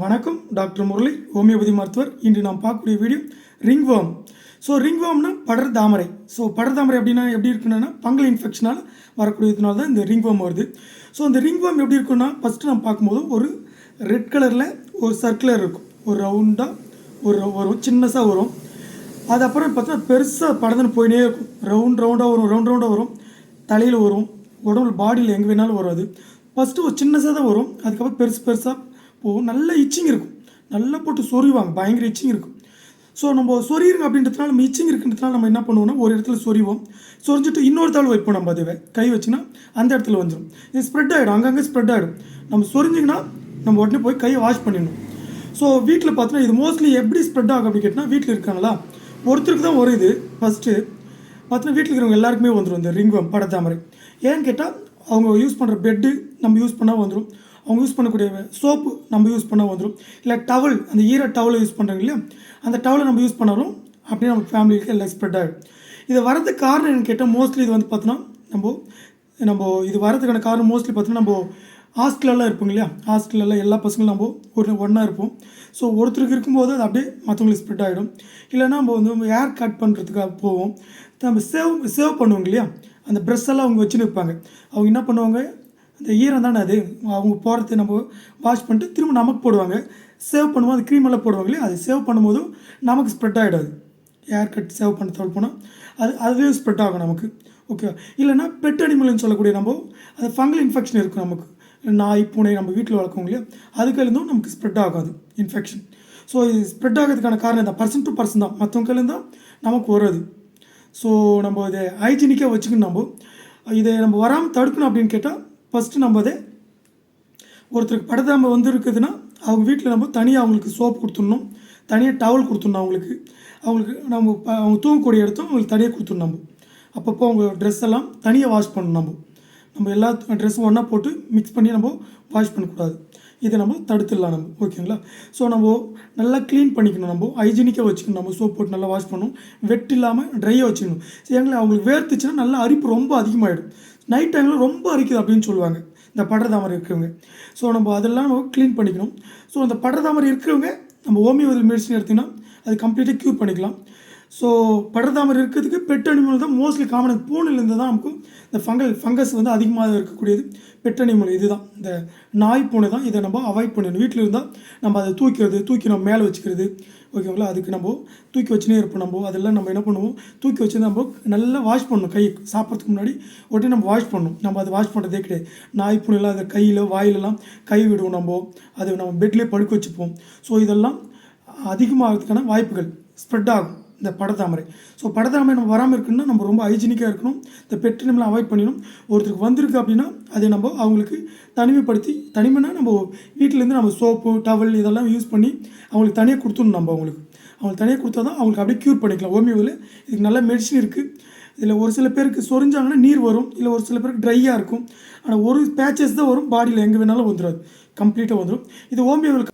வணக்கம் doctor Murali homeopathy மருத்துவர். இன்று நாம் பார்க்கக்கூடிய வீடியோ ரிங்வாம் ஸோ ரிங்வாம்னா படர் தாமரை. ஸோ படர் தாமரை அப்படின்னா எப்படி இருக்குன்னா பங்கல் இன்ஃபெக்ஷனால் வரக்கூடியதுனால தான் இந்த ரிங் வார்ம் வருது. ஸோ அந்த ரிங் வார்ம் எப்படி இருக்குன்னா ஃபஸ்ட்டு நம்ம பார்க்கும்போது ஒரு ரெட் கலரில் ஒரு சர்க்குலர் இருக்கும். ஒரு ரவுண்டாக ஒரு வரும் சின்னஸாக வரும். அது அப்புறம் பார்த்தா பெருசாக படர்ந்து போயினே இருக்கும். ரவுண்ட் ரவுண்டாக வரும் ரவுண்ட் ரவுண்டாக வரும். தலையில் வரும். உடம்புல பாடியில் எங்கே வேணாலும் வரும் அது ஃபஸ்ட்டு ஒரு சின்னஸாக தான் வரும். அதுக்கப்புறம் பெருசு பெருசாக இப்போது நல்ல இச்சிங் இருக்கும். நல்லா போட்டு சொறிவாங்க பயங்கர இச்சிங் இருக்கும். ஸோ நம்ம சொறியிருங்க அப்படின்றதுனால நம்ம இச்சிங் இருக்குன்றதுனால நம்ம என்ன பண்ணுவோம்னா ஒரு இடத்துல சொறிவோம். சொரிஞ்சிட்டு இன்னொரு தாள் வைப்போம் நம்ம அதுவே. கை வச்சுன்னா அந்த இடத்துல வந்துடும் இது ஸ்ப்ரெட் ஆகிடும் அங்கங்கே ஸ்ப்ரெட் ஆகிடும் நம்ம சொரிஞ்சிங்கன்னா நம்ம உடனே போய் கையை வாஷ் பண்ணிடணும். ஸோ வீட்டில் பார்த்தோன்னா இது மோஸ்ட்லி எப்படி ஸ்ப்ரெட் ஆகும் அப்படின்னு கேட்டால் வீட்டில் இருக்காங்களா? ஒருத்தருக்கு தான் ஒரு இது. ஃபஸ்ட்டு பார்த்தோன்னா வீட்டில் இருக்கிறவங்க எல்லாருக்குமே வந்துடும் இந்த ரிங்வம் படத்தாமரை ஏன்னு கேட்டால் அவங்க யூஸ் பண்ணுற பெட்டு நம்ம யூஸ் பண்ணால் வந்துடும் அவங்க யூஸ் பண்ணக்கூடிய சோப்பு நம்ம யூஸ் பண்ணால் வந்துடும் இல்லை டவல் அந்த ஈர டவலை யூஸ் பண்ணுறாங்க இல்லையா? அந்த டவலை நம்ம யூஸ் பண்ணாலும் அப்படியே நம்ம ஃபேமிலிக்கு எல்லாம் ஸ்ப்ரெட் ஆகிடும் இது வரதுக்கு காரணம் என்னன்னு கேட்டால் மோஸ்ட்லி இது வந்து பார்த்தோன்னா நம்ம நம்ம இது வரதுக்கான காரணம் மோஸ்ட்லி பார்த்தோன்னா நம்ம ஹாஸ்டலெல்லாம் இருப்போங்க இல்லையா? ஹாஸ்டலெல்லாம் எல்லா பசங்களும் நம்ம ஒரு ஒன்றா இருப்போம். ஸோ ஒருத்தருக்கு இருக்கும்போது அது அப்படியே மற்றவங்களுக்கு ஸ்ப்ரெட் ஆகிடும் இல்லைன்னா நம்ம வந்து ஹேர் கட் பண்ணுறதுக்காக போவோம். நம்ம சேவ் சேவ் பண்ணுவோங்க இல்லையா? அந்த ப்ரெஷ் எல்லாம் அவங்க வச்சுன்னு இருப்பாங்க. அவங்க என்ன பண்ணுவாங்க? அந்த ஈரம் தானே அது? அவங்க போகிறத நம்ம வாஷ் பண்ணிட்டு திரும்ப நமக்கு போடுவாங்க. சேவ் பண்ணுவோம் அது க்ரீம் எல்லாம் போடுவாங்க இல்லையா? அது சேவ் பண்ணும்போதும் நமக்கு ஸ்ப்ரெட் ஆகிடாது ஹேர் கட் சேவ் பண்ண தோல் போனால் அது அதுவே ஸ்ப்ரெட் ஆகும் நமக்கு. ஓகேவா இல்லைன்னா பெட் அனிமல்னு சொல்லக்கூடிய நம்ம அது ஃபங்கல் இன்ஃபெக்ஷன் இருக்கும் நமக்கு. நாய் பூனை நம்ம வீட்டில் வளர்க்கோங்க இல்லையா? அதுக்கிலேருந்தும் நமக்கு ஸ்ப்ரெட் ஆகாது இன்ஃபெக்ஷன் ஸோ இது ஸ்ப்ரெட் ஆகிறதுக்கான காரணம் தான் பர்சன் டு பர்சன் தான். மற்றவங்கலேருந்து தான் நமக்கு வராது. ஸோ நம்ம இதை ஹைஜீனிக்காக வச்சுக்கணும் நம்ம. இதை நம்ம வராமல் தடுக்கணும் அப்படின்னு கேட்டால் ஃபஸ்ட்டு நம்ம அதை ஒருத்தருக்கு படதாம வந்துருக்குதுன்னா அவங்க வீட்டில் நம்ம தனியாக அவங்களுக்கு சோப் கொடுத்துடணும் தனியாக டவல் கொடுத்துடணும் அவங்களுக்கு. அவங்களுக்கு நம்ம அவங்க தூங்கக்கூடிய இடத்தும் அவங்களுக்கு தனியாக கொடுத்துடணும் நம்ம. அப்பப்போ அவங்க ட்ரெஸ் எல்லாம் தனியாக வாஷ் பண்ணணும் நம்ம. நம்ம எல்லா ட்ரெஸ்ஸும் ஒன்றா போட்டு மிக்ஸ் பண்ணி நம்ம வாஷ் பண்ணக்கூடாது. இதை நம்ம தடுத்துடலாம் நம்ம ஓகேங்களா? ஸோ நம்ம நல்லா க்ளீன் பண்ணிக்கணும் நம்ம. ஹைஜீனிக்காக வச்சுக்கணும். நம்ம சோப் போட்டு நல்லா வாஷ் பண்ணணும். வெட் இல்லாமல் ட்ரையாக வச்சுக்கணும். எங்களை அவங்களுக்கு வேர்த்துச்சுன்னா நல்லா அரிப்பு ரொம்ப அதிகமாகிடும் நைட் டைமில் ரொம்ப அரிக்குது அப்படின்னு சொல்லுவாங்க. இந்த படுறதாமரை இருக்கிறவங்க. ஸோ நம்ம அதெல்லாம் நம்ம க்ளீன் பண்ணிக்கணும். ஸோ அந்த படுறதாமரை இருக்கிறவங்க நம்ம ஹோமியோபதி மெடிசன் எடுத்திங்கன்னா அது கம்ப்ளீட்டாக க்யூர் பண்ணிக்கலாம். ஸோ படர்தாமரை இருக்கிறதுக்கு பெட் அனிமல் தான் மோஸ்ட்லி காமன் பூனிலேருந்து தான் நமக்கு இந்த ஃபங்கல் ஃபங்கஸ் வந்து அதிகமாக இருக்கக்கூடியது. பெட் அனிமல் இது தான் இந்த நாய் பூனை தான். இதை நம்ம அவாய்ட் பண்ணணும். வீட்டில் இருந்தால் நம்ம அதை தூக்கிறது தூக்கி நம்ம மேலே வச்சுக்கிறது. ஓகேங்களா அதுக்கு நம்ம தூக்கி வச்சுனே இருப்போம் நம்ம. அதெல்லாம் நம்ம என்ன பண்ணுவோம்? தூக்கி வச்சு நம்ம நல்லா வாஷ் பண்ணணும். கை சாப்பிட்றதுக்கு முன்னாடி உடனே நம்ம வாஷ் பண்ணணும். நம்ம அதை வாஷ் பண்ணுறதே கிடையாது. நாய் பூனைலாம் அதை கையில் வாயிலெல்லாம் கை விடுவோம் நம்ம. அதை நம்ம பெட்லேயே படுக்க வச்சுப்போம். ஸோ இதெல்லாம் அதிகமாகிறதுக்கான வாய்ப்புகள் ஸ்ப்ரெட் ஆகும். இந்த படத்தாமரை ஸோ படத்தாமரை நம்ம வராமல் இருக்குன்னா நம்ம ரொம்ப ஹைஜீனிக்காக இருக்கணும். இந்த பெட்டு நம்மளை அவாய்ட் பண்ணிடணும். ஒருத்தருக்கு வந்திருக்கு அப்படின்னா அதை நம்ம அவங்களுக்கு தனிமைப்படுத்தி தனிமைனா நம்ம வீட்டிலேருந்து நம்ம சோப்பு டவல் இதெல்லாம் யூஸ் பண்ணி அவங்களுக்கு தனியாக கொடுத்துடணும் நம்ம அவங்களுக்கு. அவங்களுக்கு தனியாக கொடுத்தா தான் அவங்களுக்கு அப்படியே க்யூர் பண்ணிக்கலாம். ஓமியோவில் இதுக்கு நல்ல மெடிசன் இருக்குது இதில் ஒரு சில பேருக்கு சொரிஞ்சாங்கன்னா நீர் வரும். இல்லை ஒரு சில பேருக்கு ட்ரையாக இருக்கும். ஆனால் ஒரு பேச்சஸ் தான் வரும். பாடியில் எங்கே வேணாலும் வந்துடும் கம்ப்ளீட்டாக வந்துடும் இது ஓமியோவில்